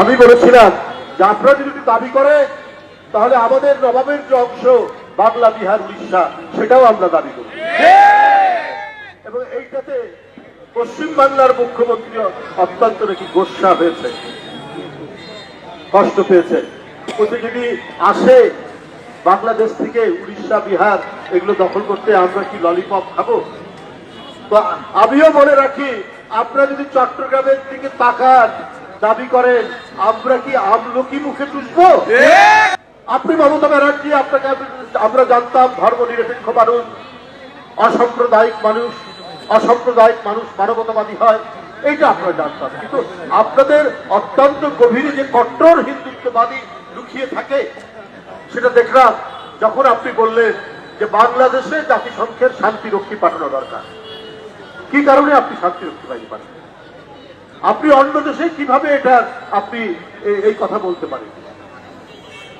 আমি বলেছিলাম যে আপনারা যদি দাবি করে, তাহলে আমাদের নবাবের যে অংশ, বাংলা বিহার উড়িষ্যা, সেটাও আমরা দাবি করি। এবং এইটাতে পশ্চিম বাংলার মুখ্যমন্ত্রী অত্যন্ত নাকি গোসা হয়েছে, কষ্ট পেয়েছে। বলছে, যদি আসে বাংলাদেশ থেকে উড়িষ্যা, বিহার, এগুলো দখল করতে আমরা কি ললিপপ খাব? আমিও মনে রাখি, আপনারা যদি চট্টগ্রামের দিকে তাকান দাবি করেন, আমরা কি আমলকি মুখে চুষবো আপনি মমতা ব্যানার্জি আপনাকে আমরা জানতাম ধর্ম নিরপেক্ষ মানুষ, অসাম্প্রদায়িক মানুষ অসাম্প্রদায়িক মানুষ মানবতাবাদী হয়, এইটা আপনারা জানতাম। কিন্তু আপনাদের অত্যন্ত গভীরে যে কট্টর হিন্দুত্ববাদী লুকিয়ে থাকে, সেটা দেখলাম যখন আপনি বললেন যে বাংলাদেশে জাতিসংঘের শান্তিরক্ষী পাঠানো দরকার। কি কারণে আপনি শান্তিরক্ষী বাহিনী পাঠান আপনি অন্য দেশে কীভাবে এটা আপনি এই কথা বলতে পারেন?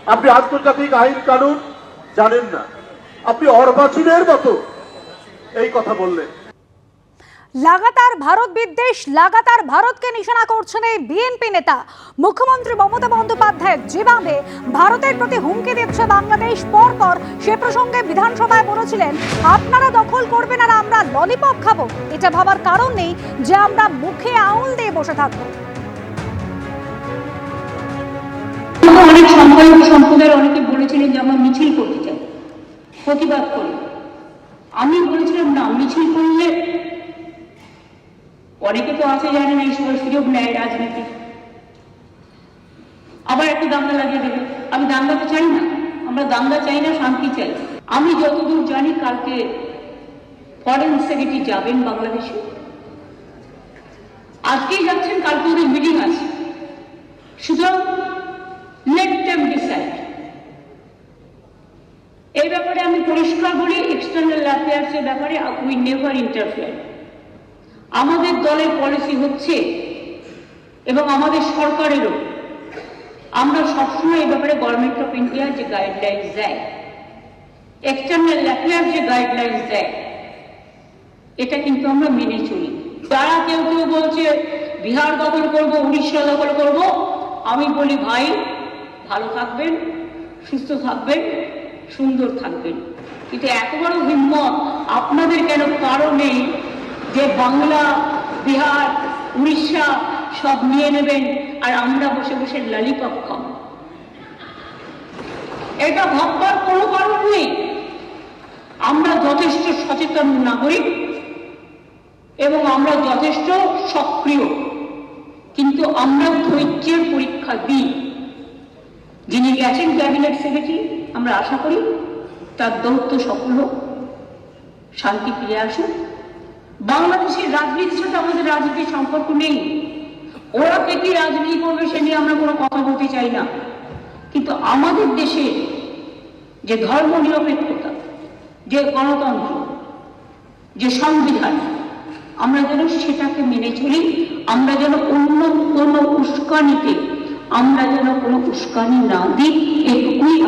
আপনি আন্তর্জাতিক আইন কানুন জানেন না। আপনি অর্বাচীনের মতো এই কথা বললেন। লাগাতার ভারত বিদ্বেষ, লাগাতার ভারতকে নিশানা করছেন এই বিএনপি নেতা। মুখ্যমন্ত্রী মমতা বন্দ্যোপাধ্যায় যেভাবে ভারতের প্রতি হুমকি দিচ্ছে বাংলাদেশ, পরপর সে প্রসঙ্গে বিধানসভায় বলেছিলেন, আপনারা দখল করবেন আর আমরা ললিপপ খাব। এটা ভাবার কারণ নেই যে আমরা মুখে আউল দিয়ে বসে থাকব। অনেক সম্প্রদায়ের অনেকে বলেছিলেন যে আমরা মিছিল করতে চাই। প্রতিবাদ করি। আমি বলেছিলাম, না, মিছিল করলে অনেকে তো আছে জানে না, এই সময় সুযোগ নেয় রাজনীতি আবার একটু দাঙ্গা লাগিয়ে দেবে। আমি দাঙ্গা তো চাই না, আমরা দাঙ্গা চাই না, শান্তি চাই। আমি যতদূর জানি কালকে ফরেন সেক্রেটারি যাবেন বাংলাদেশে। আজকেই যাচ্ছেন, কালকে ওদের মিটিং আছে। সুতরাং লেট দেম ডিসাইড এই ব্যাপারে আমি পরিষ্কার বলি এক্সটার্নাল অ্যাফেয়ার্সের ব্যাপারে উই নেভার ইন্টারফেয়ার দলের পলিসি হচ্ছে এবং আমাদের সরকারেরও। আমরা সবসময় এই ব্যাপারে গভর্নমেন্ট অফ ইন্ডিয়ার যে গাইডলাইন্স দেয় এক্সটার্নাল অ্যাফেয়ার যে গাইডলাইন্স দেয়, এটা কিন্তু আমরা মেনে চলি। যারা কেউ কেউ বলছে, বিহার দখল করব, উড়িষ্যা দখল করব, আমি বলি, ভাই, ভালো থাকবেন, সুস্থ থাকবেন, সুন্দর থাকবেন। কিন্তু এত বড় হিম্মত আপনাদের কেন কারও নেই যে বাংলা বিহার, উড়িষ্যা, সব নিয়ে নেবেন, আর আমরা বসে বসে লালিপপ খাব। এটা ভাববার কোনো কারণ নেই। আমরা যথেষ্ট সচেতন নাগরিক এবং আমরা যথেষ্ট সক্রিয়। কিন্তু আমরা ধৈর্যের পরীক্ষা দিই। যিনি গেছেন ক্যাবিনেট সেক্রেটারি, আমরা আশা করি তার দৌত্য সফল হোক। শান্তি ফিরে আসুক। বাংলাদেশের রাজনীতির সাথে আমাদের রাজনীতির সম্পর্ক নেই। ওরা কে কি রাজনীতি করবে সে নিয়ে আমরা কোনো কথা বলতে চাই না। কিন্তু আমাদের দেশের যে ধর্ম নিরপেক্ষতা, যে গণতন্ত্র, যে সংবিধান, আমরা যেন সেটাকে মেনে চলি, আমরা যেন অন্য কোনো উস্কানিতে, আমরা যেন কোনো উস্কানি না দিই, এটুকুই